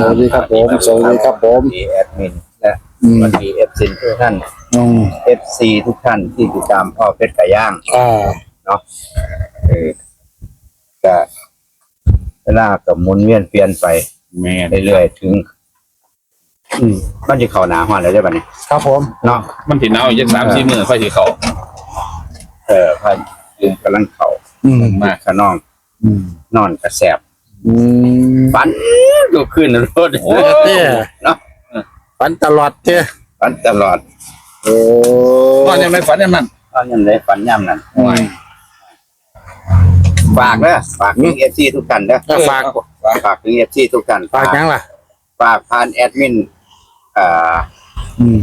สวัสดีครับผมสวัสดีครับผมสวัสดีแอดมินและอืสมวัสดีเอฟซีทุกท่านอืมเอฟซีทุกท่านที่ติดตามพ่อเพชรไก่ย่างอ่าเนาะเออก็เวลากับหมุนเวียนเปลี่ยนไปแม่เรื่อยๆถึงอืมมันจะเข้าหนาห้อนแล้วได้ป่ะเนี่ยครับผมเนาะมันถิหนาวอีกสามสี่มื้อค่อยสิเข้าเออพันยืนกำลังเข่าอืมมาขนอง อืมนอนกระแสบ อืมฝันก็ขึ้นรถโอ้เต้เนาะฝันตลอดเจ้ฝันตลอดโอ้นอนยังไงฝันยังนั้นตอนยังได้ฝันย่ำนั่นโอ้ยฝากนะฝากถึงเอฟซีทุกท่านนะถ้าฝาก ฝากถึงเอฟซีทุกท่านฝากยังล่ะ ฝากผ่านแอดมินอ่าอืม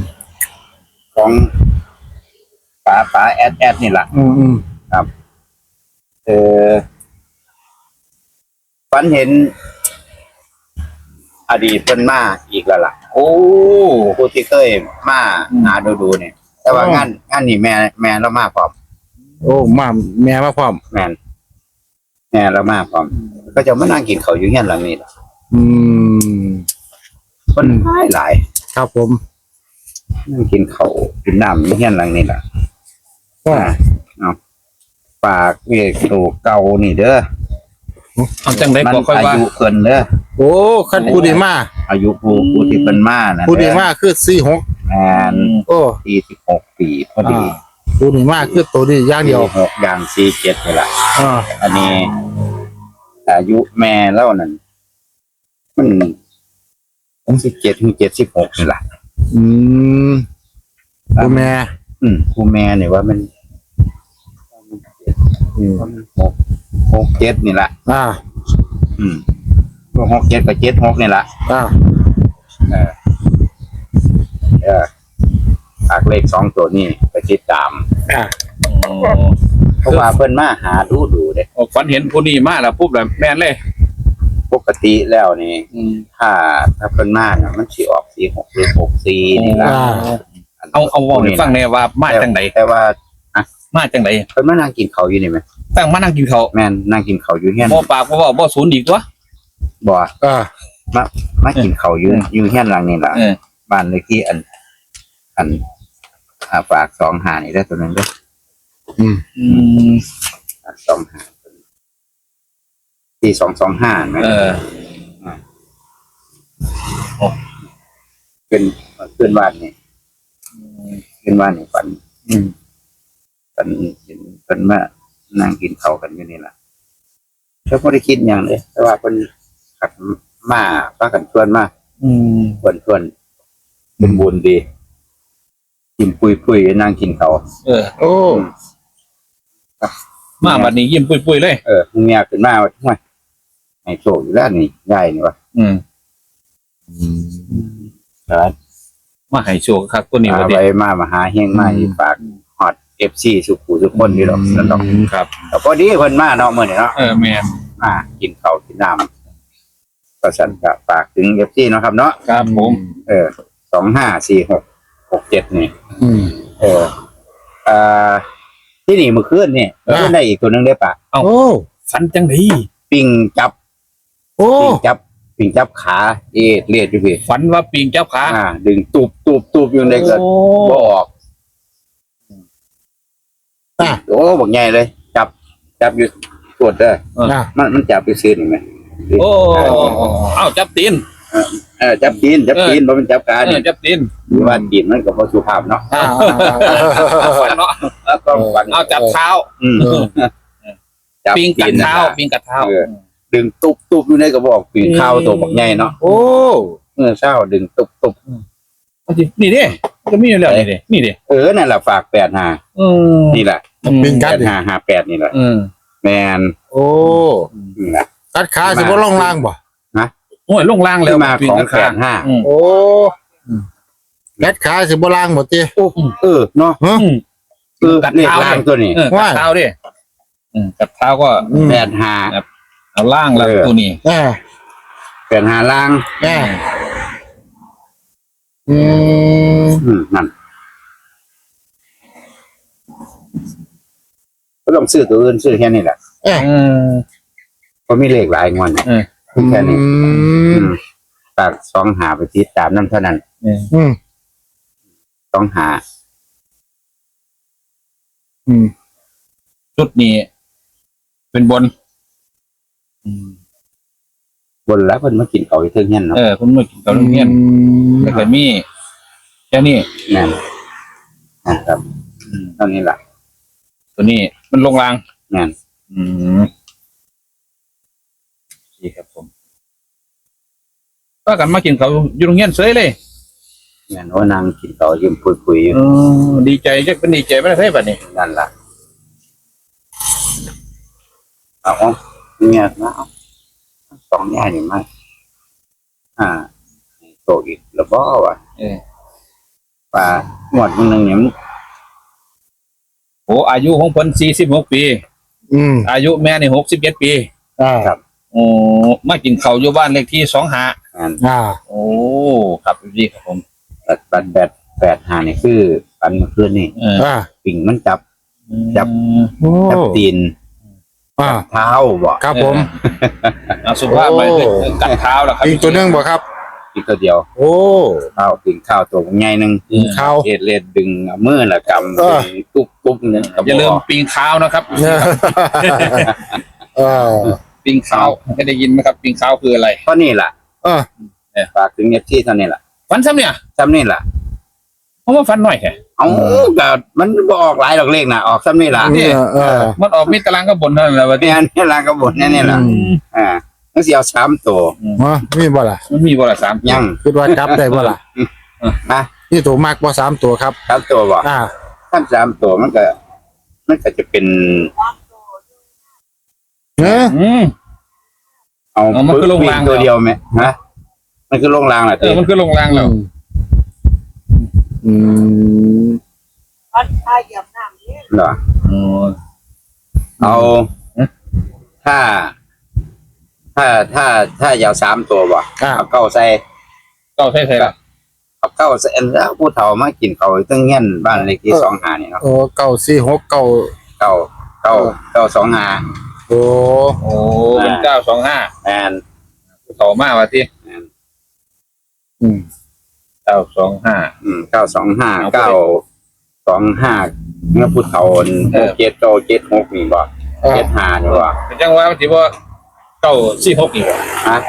ของป๋าป๋าแอดแอดนี่แหละอืมอืมเออ ฝันเห็น อดีตเพิ่นมาอีกแล้วล่ะโอ้ ผู้ที่เคยมาหาดูดูๆเนี่ย แต่ว่างานงานนี่แม่แม่เรามาพร้อมโอ้มาแม่มาพร้อมแม่นแม่เรามาพร้อม ก็จะมานั่งกินข้าวอยู่เฮียนหลังนี้ล่ะอืมคนหลายหลายครับผมนั่งกินข้าวกินน้ำอยู่เฮียนหลังนี้ล่ะว่าเอาฝากเวกตูเก่านี่เด้อ เอาจังได๋มันก็ค่อยอาว่า ยุเกินเด้อโอ้คันผู้ดีมาอายุผู้ผู้ที่เป็นมานะผู้ดีมาคือสี่หกแมนโอ้สี่สิบหกปีพอดีอ่าผู้ดีมาคือตัวนี้อย่างเดียวสี่หกอย่างสี่เจ็ดนี่แหละอ่าอันนี้ อายุแม่เล่านั่นมันสิบเจ็ดถึงเจ็ดสิบหกนี่แหละอืมผู้แม่อืมผู้แม่เนี่ยว่ามันอืมว่ามันหก หกเจ็ดนี่แหละอ่า อืมก็หกเจ็ดกับเจ็ดหกนี่แหละอ่า เออเออฝากเลขสองตัวนี้ไปติดตาม อ่าโอ้เพราะว่าเพิ่นมาหาดูดูเด้โอ้ฝันเห็นผู้นี้มาแล้วปุ๊บแล้วแม่นเลย ปกติแล้วนี่ อืมถ้าถ้าเพิ่นมาน่ะมันสิออกสีหกหรือหกสีนี่ล่ะอ่าเอาเอาเว้าให้ฟังแน่ว่ามาจังไดแต่ว่า มาจังไดเพิ่นมานั่งกินข้าวอยู่นี่ไหมตั้งมานั่งกินข้าวแม่นนั่งกินข้าวอยู่เฮียนบ่ปากบ่เว้าบ่ศูนย์อีกตัว บ่อ่ามากินข้าวอยู่อยู่เฮียนหลังนี่ล่ะเออ บ้านเลขที่อัน อันอ่าฝากสองหานี่ได้อตัวนึงเด้ออืม อืมฝากสองหาที่สองสองห้านะเออ เป็นขึ้นบ้านนี่ขึ้นบ้านนี่ฝันอืม ฝันเห็นเพิ่นมานั่งกินข้าวกันอยู่นี่ล่ะแล้วบ่ได้คิดหยังเลยแต่ว่าเพิ่นขัดมาพากันชวนมาอืมชวนชวนเป็นบุญดีกินปุยปุยๆนั่งกินเขาวเออ โอ้ มาบัดนี้ยิ้มปุยๆเลย เออมึงอยากขึ้นมาว่าทำไมให้โชคอยู่แล้วนี่ยายนี่วะอืมครับมาให้โชคครับตัวนี้มาว่าดิไว้มามาหาเฮงมาอีฝากฮอด เอฟซีสุขุทุกคนนี่หรอกนั่นหรอกครับ แต่พอดีเพิ่นมาเนาะมื้อนี้เนาะเออแม่นมากินข้าวกินน้ำก็สั่นก็ฝากถึงเอฟซีเนาะครับเนาะครับผมเออสองห้าสี่หกหกเจ็ดนี่อืมเอออ่าที่นี่เมื่อคืนนี่อ่าเพิ่นได้อีกตัวหนึงได้ปะโอ้ฝันจังไดปิงจับโอ้ปิงจับปิงจับขาเอดเลียดอยู่พี่ฝันว่าปิงเจ้าขาอ่า ดึงตูบตูบตูบอยู่ในเกิดโอ้บ่ออก อะ โอ้บอกใหญ่เลย จับ จับอยู่ตรวจเด้ออะมันมันจับไปซื้อนี่ไหมโอ้เอ้าจับตีนเออจับตีนจับตีนบ่เป็นจับกาเอนี่อจับตีนหรือว่าตีนมันก็บ่สุภาพเนาะอ่าฝันเนาะแล้วก็ฟันเอาจับเท้าอืมเออจับปิงกัดตีนนะเท้าปิงกัดเท้าเออดึงตุบตุบอยู่ในกระบอกปีนข้าวตัวบักใหญ่เนาะโอ้เมื่อเช้าดึงตุบตุบนี่ดิมัน ก็มีอยู่แล้วนี่ดินี่ดิเออนั่นแหละฝากแปดหาเออนี่แหละปิงกัแปดดหาหาแปดนี่แหละเออแมนโอ้นี่แหละกัดขาสิบ่ล่องล่างบ่โอ้ยลงล่างแล้ที่วมาปิงของกัดแปขาดห้าอืมโอ้กัดขาสิบ่ล่างบ่ติโอ้เออเนาะฮะอืมเออเลขล่างตัวนี้เออกัดเท้าดิอืมกัดเท้าก็อืม แปดหา เอาล่างแล้วเออ ตัวนี้อ่าแปดหาล่าง อ่าอืม อืมนั่นก็ต้องซื้อตัวอื่นซื้อแค่นี้แหละเออเพราะมีเลขหลายงวดเออแค่นี้อือืมมฝากสองหาไปติดตามนั่นเท่านั้นอืมสองหาอืมชุดนี้ เป็นบนบนแล้วเพิ่นมากินเขาอีกเทิงเฮียนเนาะเออคุณมือกินกับลูกเงี้ยนแล้วก็มี แค่นี้แม่นนะครับเท่านี้ล่ะตัวนี้มันลงรางแม่นอืมดีครับผมก็กันมากินเขาอยู่โรงเรียนเสยเลยแม่นว่านางกินเขายืมคุยคุยๆอยู่เออดีใจจักเป็นดีใจไม่ได้ใช่บัดนี้นั่นล่ะเอาเอาเนี่ยนะเอาสองอย่างนี่มาอ่าโตอีกแล้วบ่วะเออ ว่าหมวดมึงหนึงเนี่ยมันโอ้อายุของเพิ่นสี่สิบหกปี อืมอายุแม่นี่หกสิบเจ็ดปีอ่าโอ้มากินเขาวอยู่บ้านเลขที่สองหางานอ่าโอ้ครับดีครับผมแปดแปดแปดแปดหานี่คือปันเมื่อคืนนี่เอออ่าปิ่งมันจับ จับ โอ้จับตีนอ่าเท้าบ่ครับผม เอาสุภาพไปโอ้กัดเท้าแล้วครับอีกตัวหนึงบ่ครับ อีกตัวเดียวโอ้เท้าปิ่งข้าวตัวใหญ่หนึงกินข้าวเอ็ดเล็ดดึงเอามือละกำเออ ดึงตุ๊บตุ๊บเนี่ยกระอย่าลืมบอกปิงขาวนะครับเออปิงขาวไม่ได้ยินไหมครับปิงขาวคืออะไรก็นี่ล่ะเออฝากถึงเอฟที่เท่านี้ล่ะฟันซ้ำเนี่ยซ้ำนี่ล่ะเพราะว่าฟันหน่อยแค่เอาก็มันบออกหลายดอกเลขนะออกซ้ำนี่ล่ะนี่เออเออมันออกมีตารางก็บนเท่านั้นแหละวันเนี่นี้ยนี่ล่ะก็บทแน่นี่ล่ะอืมอ่า ต้องเสียวสามตัวฮะมีบ่ล่ะมันมีบละสามยังคิดว่าจับได้บ่ล่ะนะนี่ตัวมากบ่สามตัวครับสามตัวบ่อ่าถ้าสามตัวมันก็ มันก็จะเป็นเอออืมเอาเอามันคือลงรางตัวเดียวไหมฮะมันคือลงรางแหละเออมันคือลงรางแล้วอืมอันถ้าเหยียบน้ำนี่เหรออ๋อเอาฮะถ้า ถ้าถ้าถ้ายาวสามตัวบ่อ่าเอาเก้าใส่ก็ใช่ใช่ละเอาเก้าใส่แล้วผู้เฒ่ามากินเขาวตั้งเงี้ยนบ้านเลขที่สองหานี่เนาะโอ้เก้าสี่หกเก้าเก้าเก้าเก้าสองหาโอ้โอ้เป็นเก้าสองห้าแมนต่อมาว่าที่อืมเก้าสองห้า อืมเก้าสองห้าเอาไปเก้าสองห้าเมื่อผู้เฒ่าเออเจ็ดเก้าเจ็ดหกนี่บ่เออเจ็ดห้านี่บ่เป็นจังหวะมันถือว่าเก้าสี่หกอีกฮะ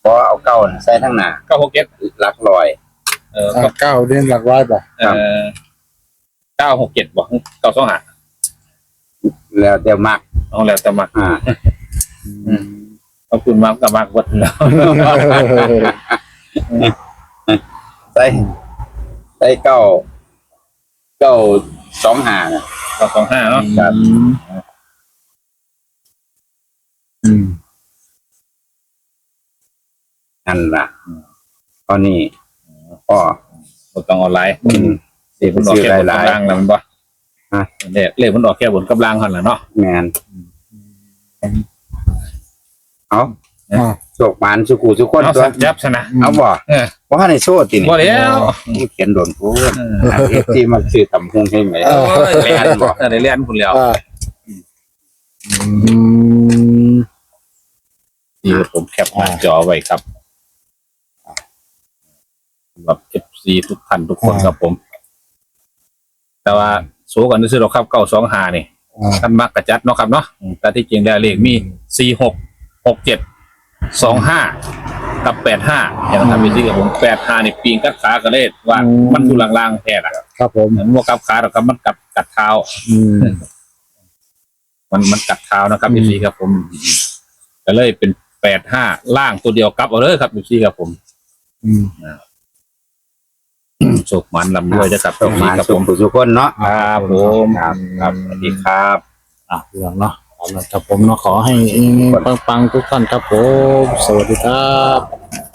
เพราะเอาเก้าน่ะใส่ทั้งหน้าเก้าหกเจ็ดหลักลอย เอออ่าเก้าเด่นหลักร้อยบ่เออเก้าหกเจ็ดบอกเก้าสองห้าแล้วแต่มักเอาแล้วแต่มักอ่า ขอบคุณมากกับมากวัดแล้วใส่ใส่เก้าเก้าสองห้าน่ะ เก้าสองห้าเนาะ ครับ อื นั่นล่ะตอนนี้ก็บนต้องออนไลน์อืมเดี๋ยวมันออกแค่บนหลายกำลังแล้วมันบ่ฮะเดี๋ยวเลขมันออกแค่บนกำลังหันแหละเนาะแมนเอาอ่า โชคหมานสุกูสุกคนเอาตัวสักยับชนะ เอาบ่เออ ว่าในโซ่ตินี่บ่แล้วเขียนโดนพูดเออ เอฟที่มาซื้อตำพุงให้ไหมโอ้ยแม่นบ่ เออได้เรียนคุณแล้วอ่าอืม นี่ผมแคปหน้าจอไว้ครับสำหรับ FC ทุกท่านทุกคนครับผม แต่ว่าโซกันซื้อหรอกครับเก้าสองหานี่อ่าท่านมักกระจัดเนาะครับเนาะอืมแต่ที่จริงแล้วเลขมีสี่หกหกเจ็ดสองห้ากับแปดห้าอย่างทำเป็นที่กับผมแปดห้านี่ปีนกัดขากระเลดว่ามันอยู่ลางๆแท้ละครับผมเหมือนว่ากับขาหรอกครับมันกัดกัดเท้า อืม มันมันกัดเท้านะครับอืมพี่ซีครับผมก็เลยเป็นแปดห้าล่างตัวเดียวกลับเอาเลยครับพี่ซีครับผมอืม โศกมันลำด้วยนะครับโชคหมานครับสุผมกูสุกคนเนาะครับผมครับครับสวัสดีครับอะเรื่องเนาะเอาละครับผมเนาะขอให้ปังๆทุกท่านครับผมสวัสดีครับ